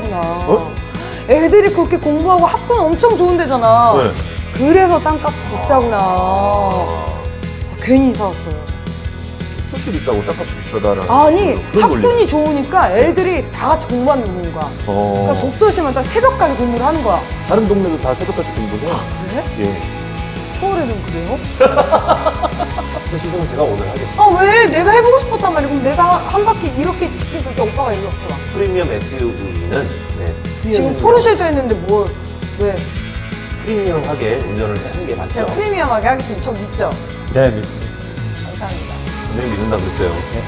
비싸구나. 어? 애들이 그렇게 공부하고 학군 엄청 좋은 데잖아. 네. 그래서 땅값이 비싸구나. 괜히 사왔어요. 소실 있다고 땅값이 비싸다라는 아니 그런 논리. 학군이 좋으니까 애들이 다 같이 공부하는 거야. 그러니까 어. 독서실만 딱 새벽까지 공부를 하는 거야. 다른 동네도 다 새벽까지 공부해요. 그래? 예. 서울에는 그래요? 그 시승은 제가 오늘 하겠습니다. 아 왜? 내가 해보고 싶었단 말이야. 그럼 내가 한, 한 바퀴 이렇게 지켜줄 때 오빠가 일로 와봐. 프리미엄 SUV는 네. 지금 포르쉐도 했는데 뭘? 왜? 프리미엄하게 운전을 하는 게 맞죠? 제가 프리미엄하게 하겠습니다. 저 믿죠? 네, 믿습니다. 감사합니다. 분명히 믿는다 그랬어요. 네.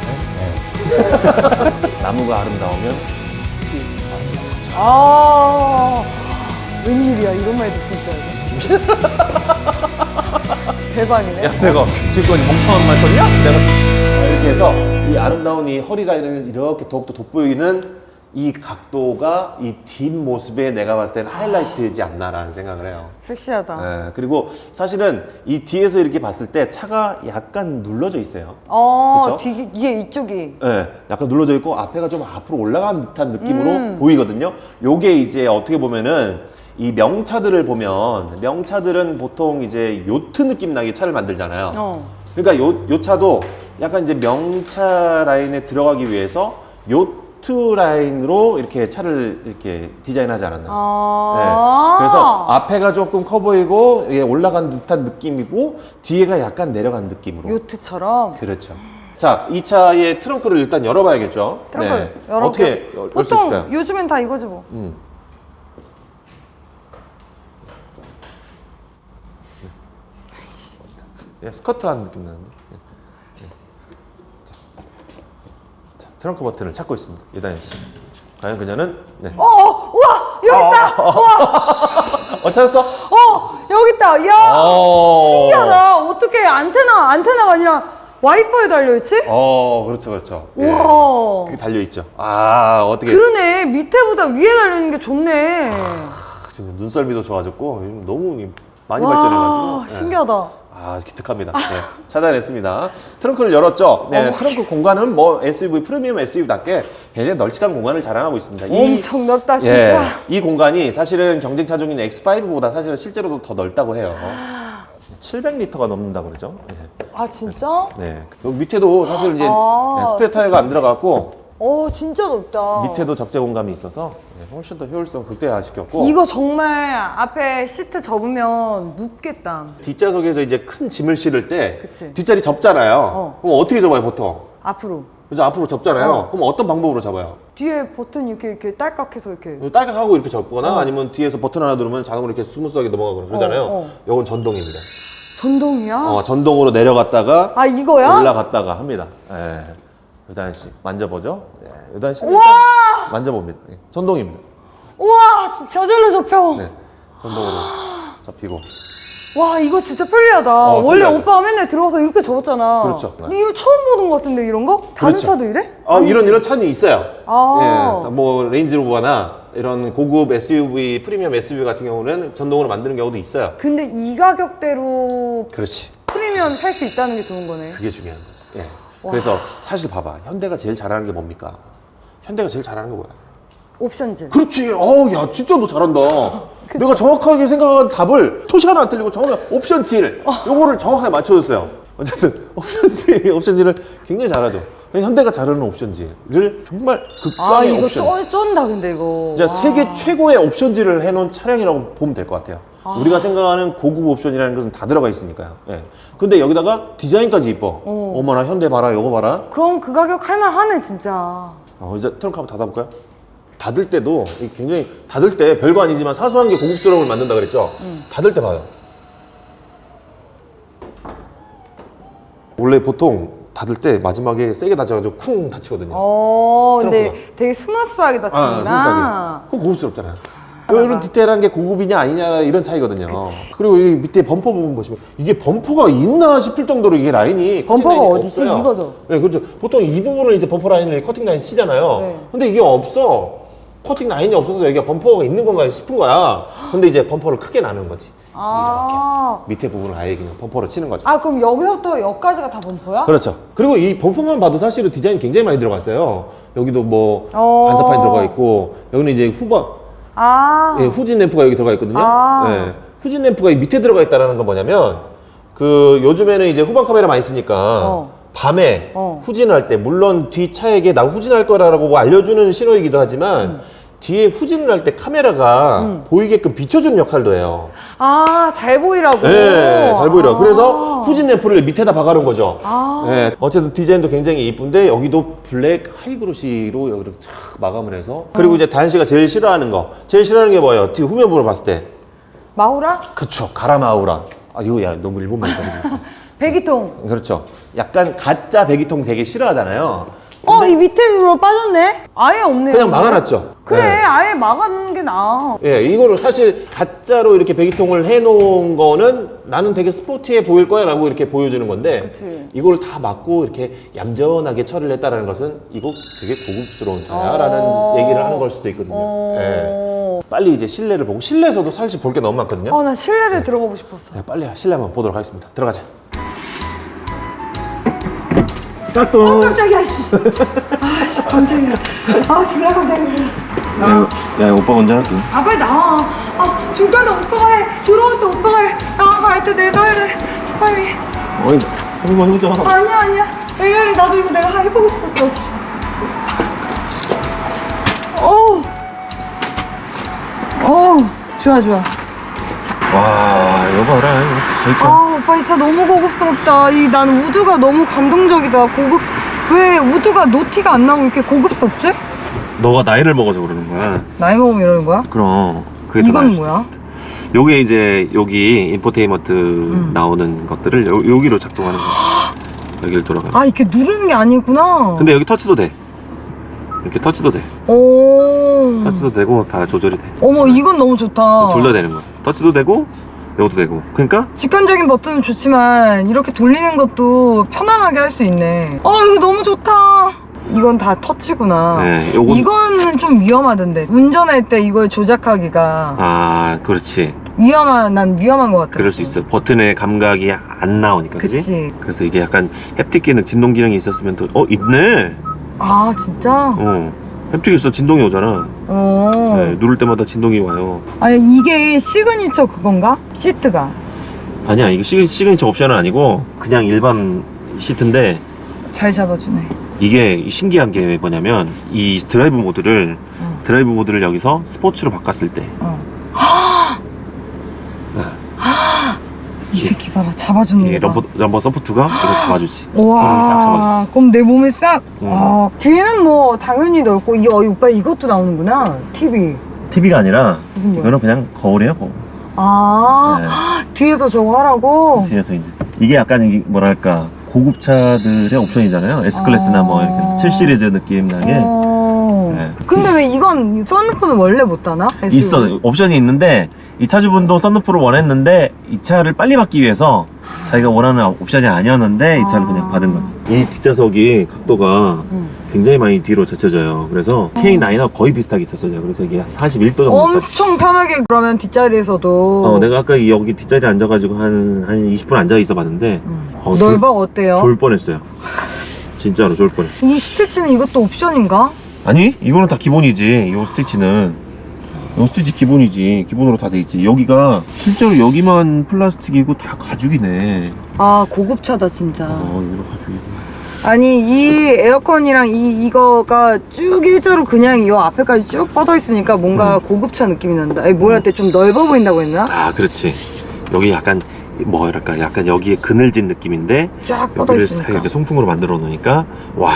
나무가 아름다우면 아 웬일이야 이런 말 듣을 줄 알고 대박이네 야 내가 지금까지 멍청한 말 썼냐? 내가 아, 이렇게 해서 이 아름다운 이 허리 라인을 이렇게 더욱더 돋보이는 이 각도가 이 뒷모습에 내가 봤을 때는 하이라이트이지 않나라는 생각을 해요. 섹시하다 예, 그리고 사실은 이 뒤에서 이렇게 봤을 때 차가 약간 눌러져 있어요. 어 그쵸? 뒤, 이게 이쪽이 예, 약간 눌러져 있고 앞에가 좀 앞으로 올라간 듯한 느낌으로 음. 보이거든요. 요게 이제 어떻게 보면은 이 명차들을 보면 명차들은 보통 이제 요트 느낌 나게 차를 만들잖아요. 어. 그러니까 요, 요 차도 약간 이제 명차 라인에 들어가기 위해서 요트 라인으로 이렇게 차를 이렇게 디자인하지 않았나 요? 아 네. 그래서 앞에가 조금 커 보이고 예, 올라간 듯한 느낌이고 뒤에가 약간 내려간 느낌으로. 요트처럼 그렇죠. 자, 이 차의 트렁크를 일단 열어봐야겠죠. 트렁크 네. 열어 어떻게 열수 보통 있을까요? 요즘엔 다 이거지 뭐 음. 예, 스커트 한 느낌 나는데. 예. 예. 자, 자, 트렁크 버튼을 찾고 있습니다. 유다현 씨. 과연 그녀는 네. 어, 어 우와 여기 있다 어 찾았어? 어 여기 있다 이야 어. 신기하다 어떻게 안테나 안테나가 아니라 와이퍼에 달려 있지? 어, 그렇죠, 그렇죠. 예. 우와 그게 달려 있죠. 아, 어떻게? 그러네 밑에보다 위에 달려 있는 게 좋네 진짜 눈썰미도 좋아졌고 요즘 너무 많이 와 발전해가지고. 예. 신기하다 아, 기특합니다. 네, 찾아냈습니다. 트렁크를 열었죠. 네, 어. 트렁크 공간은 뭐 SUV 프리미엄 SUV답게 굉장히 널찍한 공간을 자랑하고 있습니다. 이- 엄청 넓다 예, 진짜 이 공간이 사실은 경쟁 차종인 X5보다 사실은 실제로도 더 넓다고 해요. 700리터가 넘는다고 그러죠. 예. 아 진짜? 네. 여기 밑에도 사실 이제 아, 네, 스페어 타이어가 안 들어갔고 어 진짜 넓다 밑에도 적재 공감이 있어서 네, 훨씬 더 효율성 극대화 시켰고 이거 정말 앞에 시트 접으면 눕겠다 뒷좌석에서 이제 큰 짐을 실을 때 그치. 뒷자리 접잖아요. 어. 그럼 어떻게 접어요 보통? 앞으로 그래서 앞으로 접잖아요. 어. 그럼 어떤 방법으로 잡아요? 뒤에 버튼 이렇게 이렇게 딸깍해서 이렇게 딸깍하고 이렇게 접거나 아니면 뒤에서 버튼 하나 누르면 자동으로 이렇게 스무스하게 넘어가거나 그러잖아요. 어, 어. 이건 전동입니다. 전동이야? 어, 전동으로 내려갔다가 아 이거야? 올라갔다가 합니다. 예. 씨 만져보죠. 네. 씨 우와! 만져봅니다. 예. 전동입니다. 우와 저절로 접혀 네. 전동으로 접히고. 와 이거 진짜 편리하다 어, 원래 편리하죠. 오빠가 맨날 들어가서 이렇게 접었잖아 그렇죠. 근데 이거 처음 보는 것 같은데 이런 거? 다른 그렇죠. 차도 이래? 아, 아니지? 이런 이런 차는 있어요. 아. 예, 뭐 레인지로버나 이런 고급 SUV 프리미엄 SUV 같은 경우는 전동으로 만드는 경우도 있어요. 근데 이 가격대로 그렇지. 프리미엄 살 수 있다는 게 좋은 거네 그게 중요한 거지. 예. 그래서 사실 봐봐. 현대가 제일 잘하는 게 뭡니까? 현대가 제일 잘하는 게 뭐야? 옵션질 그렇지. 어우, 야, 진짜 너 잘한다. 내가 정확하게 생각한 답을 토시 하나 안 틀리고 정확하게 옵션 질. 요거를 정확하게 맞춰줬어요. 어쨌든 옵션 질, 옵션 질을 굉장히 잘하죠. 현대가 잘하는 옵션 질을 정말 아 극강의 이거 옵션. 쩐, 쩐다 근데 이거 진짜 와. 세계 최고의 옵션질을 해놓은 차량이라고 보면 될 것 같아요. 우리가 생각하는 고급 옵션이라는 것은 다 들어가 있으니까요. 예. 근데 여기다가 디자인까지 이뻐. 어. 머나 현대 봐라, 요거 봐라. 그럼 그 가격 할만하네 진짜 어, 이제 트렁크 한번 닫아볼까요? 닫을 때도 이 굉장히 닫을 때 별거 아니지만 사소한 게 고급스러움을 만든다 그랬죠? 닫을 때 봐요. 원래 보통 닫을 때 마지막에 세게 닫아가지고 쿵 닫히거든요. 어 근데 트렁크가. 되게 스무스하게 아, 닫히구나 손싸게. 그거 고급스럽잖아요. 이런 디테일한 게 고급이냐 아니냐 이런 차이거든요. 그리고 이 밑에 범퍼 부분 보시면 이게 범퍼가 있나 싶을 정도로 이게 라인이 범퍼가 라인이 어디지? 없어요. 이거죠? 네, 그렇죠. 보통 이 부분을 이제 범퍼 라인을 커팅 라인 치잖아요. 네. 근데 이게 없어. 커팅 라인이 없어서 여기가 범퍼가 있는 건가 싶은 거야. 근데 이제 범퍼를 크게 나눈 거지. 아. 밑에 부분을 아예 그냥 범퍼로 치는 거죠. 아, 그럼 여기서부터 여기까지가 다 범퍼야? 그렇죠. 그리고 이 범퍼만 봐도 사실은 디자인 굉장히 많이 들어갔어요. 여기도 뭐 어. 반사판이 들어가 있고 여기는 이제 후방 아. 예, 후진 램프가 여기 들어가 있거든요. 아. 예, 후진 램프가 이 밑에 들어가 있다는 건 뭐냐면 그 요즘에는 이제 후방 카메라 많이 쓰니까 어. 밤에 어. 후진을 할때 물론 뒤 차에게 나 후진할 거라고 뭐 알려주는 신호이기도 하지만 음. 뒤에 후진을 할 때 카메라가 보이게끔 비춰주는 역할도 해요. 아, 잘 보이라고. 네, 잘 보이라. 아. 그래서 후진 램프를 밑에다 박아놓은 거죠. 아. 네, 어쨌든 디자인도 굉장히 이쁜데 여기도 블랙 하이그로시로 여기를 쫙 마감을 해서 그리고 이제 다현 씨가 제일 싫어하는 거, 제일 싫어하는 게 뭐예요? 뒤 후면부를 봤을 때. 마우라? 그쵸, 가라마우라. 아, 이거 야 너무 일본말 거리네. 배기통. 그렇죠. 약간 가짜 배기통 되게 싫어하잖아요. 어, 이 밑으로 빠졌네? 아예 없네. 그냥 막아놨죠. 그래, 네. 아예 막아놓는 게 나아. 예, 이거를 사실 가짜로 이렇게 배기통을 해놓은 거는 나는 되게 스포티해 보일 거야 라고 이렇게 보여주는 건데 그치. 이걸 다 막고 이렇게 얌전하게 처리를 했다는 것은 이거 되게 고급스러운 차야 라는 어. 얘기를 하는 걸 수도 있거든요. 어. 예. 빨리 이제 실내를 보고 실내에서도 사실 볼 게 너무 많거든요. 어, 나 실내를 들어가고 싶었어. 네, 빨리 실내 한번 보도록 하겠습니다. 들어가자. 어, 깜짝이야, 씨. 아, 씨, 깜짝이야. 아, 졸라 깜짝이야. 야, 오빠 먼저 할게. 아, 빨리 나와. 아, 중간에 오빠가 해. 들어올 때 오빠가 해. 나갈 때 내가 해래. 빨리. 어이, 한번 해보자. 아니야, 아니야. 내가 해. 나도 이거 내가 해보고 싶었어, 씨. 어우. 어우, 좋아, 좋아. 와, 여보, 봐라. 이거 다 있다. 아 오빠 이 차 너무 고급스럽다 이 나는 우드가 너무 감동적이다 고급 왜 우드가 노티가 안 나오고 이렇게 고급스럽지? 너가 나이를 먹어서 그러는 거야. 나이 먹으면 이러는 거야? 그럼 그게 더 이건 수도 뭐야? 요게 이제 여기 인포테인먼트 음. 나오는 것들을 요, 여기로 작동하는 거야. 여기를 돌아가. 아 이렇게 누르는 게 아니구나 근데 여기 터치도 돼. 이렇게 터치도 돼. 오 터치도 되고 다 조절이 돼. 어머 이건 너무 좋다 둘 다 되는 거야. 터치도 되고 여기도 되고. 그러니까 직관적인 버튼은 좋지만 이렇게 돌리는 것도 편안하게 할 수 있네 어 이거 너무 좋다 이건 다 터치구나 네, 요건 이거는 좀 위험하던데 운전할 때 이걸 조작하기가 아, 그렇지. 위험한 난 위험한 것 같아 그럴 수 있어. 버튼의 감각이 안 나오니까? 그치 그래서 이게 약간 햅틱 기능, 진동 기능이 있었으면 더, 어, 있네? 아 진짜? 어. 햅틱 있어, 진동이 오잖아. 어. 네, 누를 때마다 진동이 와요. 아니 이게 시그니처 그건가? 시트가 아니야, 이거 시그, 시그니처 옵션은 아니고, 그냥 일반 시트인데, 잘 잡아주네. 이게 신기한 게 뭐냐면, 이 드라이브 모드를, 어. 드라이브 모드를 여기서 스포츠로 바꿨을 때, 어. 네, 이 새끼 봐라 이 잡아주는 거. 럼버, 럼버 서포트가 이걸 잡아주지. 와, 그럼 내 몸에 싹. 응. 아, 뒤에는 뭐 당연히 넓고 이 어, 오빠 이것도 나오는구나. TV. TV가 아니라, 이건 뭐야? 이거는 그냥 거울이에요, 거울. 아, 뒤에서 저거 하라고. 뒤에서 이제 이게 약간 이게 뭐랄까 고급차들의 옵션이잖아요. S 클래스나 뭐 아. 이렇게 7 시리즈 느낌 나게 어. 네. 근데 왜 이건 썬루프는 원래 못 다나? SUV? 있어 옵션이 있는데 이 차주분도 썬루프를 원했는데 이 차를 빨리 받기 위해서 자기가 원하는 옵션이 아니었는데 이 차를 아. 그냥 받은 거지. 이 뒷좌석이 각도가 응. 굉장히 많이 뒤로 젖혀져요. 그래서 K9하고 거의 비슷하게 젖혀져요. 그래서 이게 41도 정도. 엄청 편하게 그러면 뒷자리에서도. 어, 내가 아까 여기 뒷자리에 앉아가지고 한, 한 20분 앉아 있어 봤는데, 응. 어, 넓어 어때요? 졸 뻔했어요. 진짜로 졸 뻔했어. 이 스티치는 이것도 옵션인가? 아니 이거는 다 기본이지 요 스티치는 요 스티치 기본이지 기본으로 다 돼 있지 여기가 실제로 여기만 플라스틱이고 다 가죽이네 아 고급차다 진짜. 어 이거 가죽이네 아니 이 에어컨이랑 이 이거가 쭉 일자로 그냥 이 앞에까지 쭉 뻗어 있으니까 뭔가 고급차 느낌이 난다. 아니 뭐랄 때좀 넓어 보인다고 했나? 아 그렇지 여기 약간 뭐랄까 약간 여기에 그늘진 느낌인데 쫙 뻗어 여기를 싹 있으니까. 이렇게 송풍으로 만들어 놓으니까 와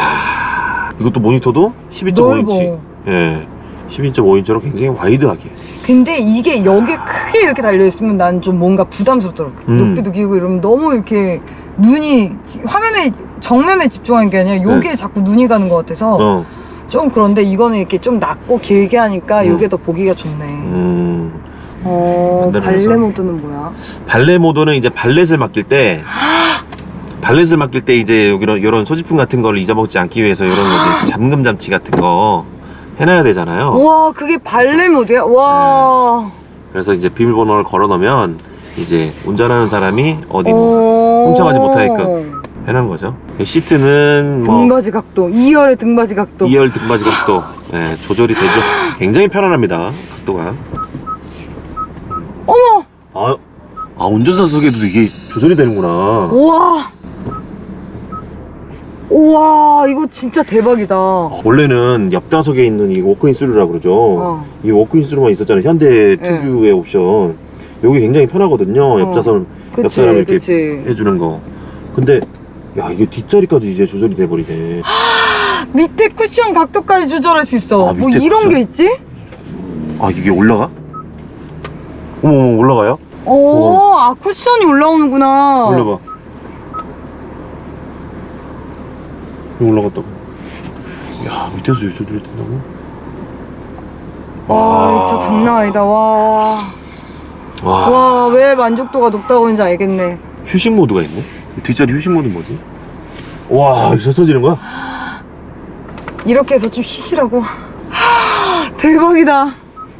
이것도 모니터도 12.5인치 넓어. 예 12.5인치로 굉장히 와이드하게 근데 이게 여기 크게 이렇게 달려 있으면 난 좀 뭔가 부담스럽더라고. 음. 높이도 길고 이러면 너무 이렇게 눈이 지- 화면에 정면에 집중하는 게 아니라 여기에 자꾸 눈이 가는 것 같아서 네. 어좀 그런데 이거는 이렇게 좀 낮고 길게 하니까 음. 이게 더 보기가 좋네. 음. 어. 발레 모드는 뭐야? 발레 모드는 이제 발렛을 맡길 때 발렛을 맡길 때 이제 이런 이런 소지품 같은 거를 잊어먹지 않기 위해서 이런 거 이제 잠금 장치 같은 거 해놔야 되잖아요. 와 그게 발레 모드야? 와. 그래서 이제 비밀번호를 걸어 놓으면 이제 운전하는 사람이 어디 어. 뭐 훔쳐가지 못하게끔. 해놓은 거죠. 이 시트는 뭐 등받이 각도 2열의 등받이 각도 2열 등받이 각도 예, 조절이 되죠. 굉장히 편안합니다. 각도가. 어머 아, 아 운전사석에도 이게 조절이 되는구나. 우와 우와 이거 진짜 대박이다 원래는 옆 좌석에 있는 이 워크인 스루라고 그러죠. 어. 이 워크인 스루만 있었잖아요. 현대 특유의 옵션. 여기 굉장히 편하거든요. 옆좌석 그치 옆사람 이렇게 그치 해주는 거. 근데 야 이게 뒷자리까지 이제 조절이 돼버리네. 밑에 쿠션 각도까지 조절할 수 있어 아, 뭐 이런 쿠션? 게 있지? 아 이게 올라가? 어머 올라가요? 오아 쿠션이 올라오는구나 올려봐. 이거 올라갔다가. 야 밑에서 이 조절이 된다고? 와 진짜 장난 아니다 와 와. 와, 왜 만족도가 높다고 하는지 알겠네. 휴식 모드가 있네. 이 뒷자리 휴식 모드 뭐지? 와 이거 젖어지는 거야? 이렇게 해서 좀 쉬시라고. 하, 대박이다.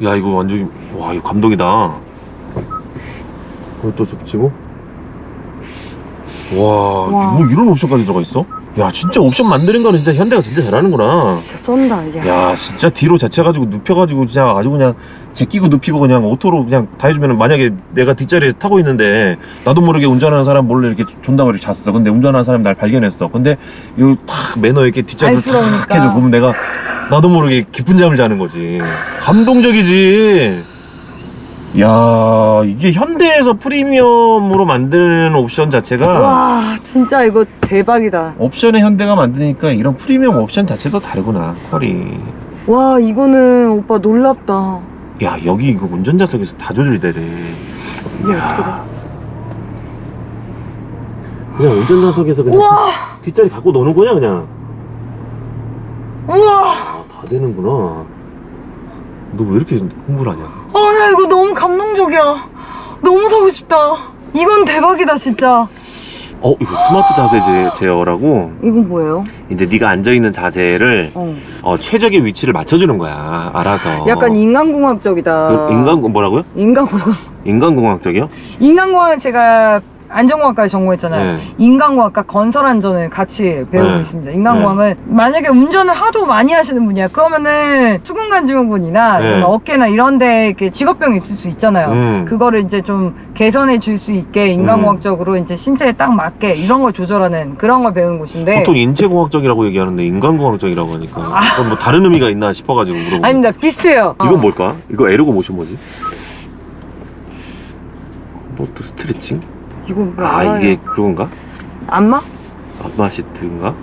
야 이거 완전 와 이거 감동이다. 그것도 접치고. 와, 와. 뭐 이런 옵션까지 들어가 있어? 야 진짜 옵션 만드는 거는 진짜 현대가 진짜 잘하는구나. 진짜 쩐다, 이게. 야 진짜 뒤로 자체가지고 눕혀가지고 진짜 아주 그냥 제끼고 눕히고 그냥 오토로 그냥 다 해주면 만약에 내가 뒷자리에 타고 있는데 나도 모르게 운전하는 사람 몰래 이렇게 존다고 이렇게 잤어 근데 운전하는 사람이 날 발견했어 근데 이거 탁 매너 있게 뒷자리로 탁. 해줘 그러면 내가 나도 모르게 깊은 잠을 자는 거지 감동적이지 야 이게 현대에서 프리미엄으로 만드는 옵션 자체가 와, 진짜 이거 대박이다. 옵션에 현대가 만드니까 이런 프리미엄 옵션 자체도 다르구나 퀄이 와, 이거는 오빠 놀랍다. 야 여기 이거 운전자석에서 다 이게 어떻게 돼? 그냥 운전자석에서 그냥 우와! 뒷- 뒷자리 갖고 노는 거냐 그냥 우와! 아 다 되는구나 너 왜 이렇게 공부를 하냐 아, 나 이거 너무 감동적이야. 너무 사고 싶다. 이건 대박이다, 진짜. 어 이거 스마트 자세 제, 제어라고 이건 뭐예요? 이제 네가 앉아 있는 자세를 어. 어, 최적의 위치를 맞춰주는 거야 알아서 약간 인간공학적이다. 그 인간 뭐라고요? 인간공학. 인간공학적이요? 인간공학은 제가 안전공학과를 전공했잖아요. 네. 인간공학과 건설안전을 같이 배우고 네. 있습니다. 인간공학은 만약에 운전을 하도 많이 하시는 분이야. 그러면은 수근관 증후군이나 네. 이런 어깨나 이런 데 이렇게 직업병이 있을 수 있잖아요. 음. 그거를 이제 좀 개선해 줄 수 있게 인간공학적으로 이제 신체에 딱 맞게 이런 걸 조절하는 그런 걸 배우는 곳인데 보통 인체공학적이라고 얘기하는데 인간공학적이라고 하니까 그건 뭐 다른 의미가 있나 싶어가지고 물어보는 아. 아닙니다. 비슷해요. 이건 어. 뭘까? 이거 에르고 모션 뭐지? 뭐 또 스트레칭? 이건 뭘 아 알아요. 이게 그건가? 안마? 안마 시트인가?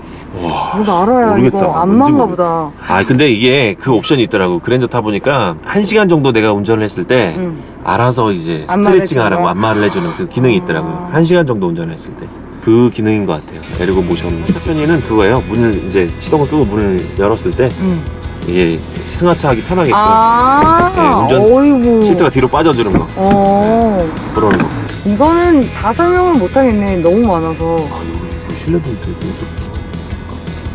와 이거 알아요. 모르겠다. 이거 뭔지 안마인가. 보다. 아 근데 이게 그 옵션이 있더라고 그랜저 타보니까 한 시간 정도 내가 운전을 했을 때 응. 알아서 이제 안마를 스트레칭 해주는 하라고 거야? 안마를 해주는 그 기능이 있더라고요 아. 한 시간 정도 운전을 했을 때 그 기능인 것 같아요 에르고 모션 세션이는 그거예요 문을 이제 시동을 끄고 문을 열었을 때 응. 이게 승하차하기 편하게끔 아, 네, 운전 어이구. 시트가 뒤로 빠져주는 거 어, 그러는 거 이거는 다 설명을 못하겠네. 너무 많아서. 아, 이거 실내도 되게 좋다.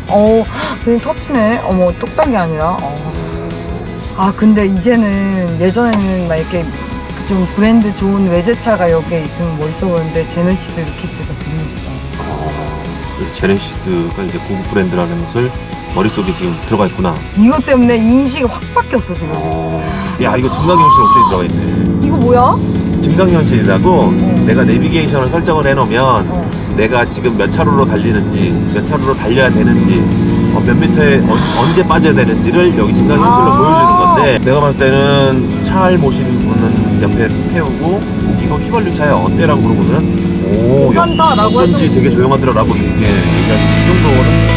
어, 그냥 터치네. 어머, 똑딱이 아니라. 어. 아, 근데 이제는 예전에는 막 이렇게 좀 브랜드 좋은 외제차가 여기에 있으면 멋있어 보였는데 제네시스 있으니까 너무 멋있다. 그래서 제네시스가 이제 고급 브랜드라는 것을 머릿속에 지금 들어가 있구나. 이것 때문에 인식이 확 바뀌었어, 지금. 야, 이거 증강현실 옵션이 들어가 있네. 이거 뭐야? 증강현실이라고 내가 내비게이션을 설정을 해놓으면 어. 내가 지금 몇 차로로 달리는지, 몇 차로로 달려야 되는지, 어, 몇 미터에 어- 언제 빠져야 되는지를 여기 증강현실로 아. 보여주는 건데 내가 봤을 때는 차를 모시는 분은 옆에 태우고 이거 휘발유 차야 어때라고 물어보면 오, 괜찮다 라고 어쩐지 하죠. 되게 조용하더라라고 이렇게 얘기하시 이 정도는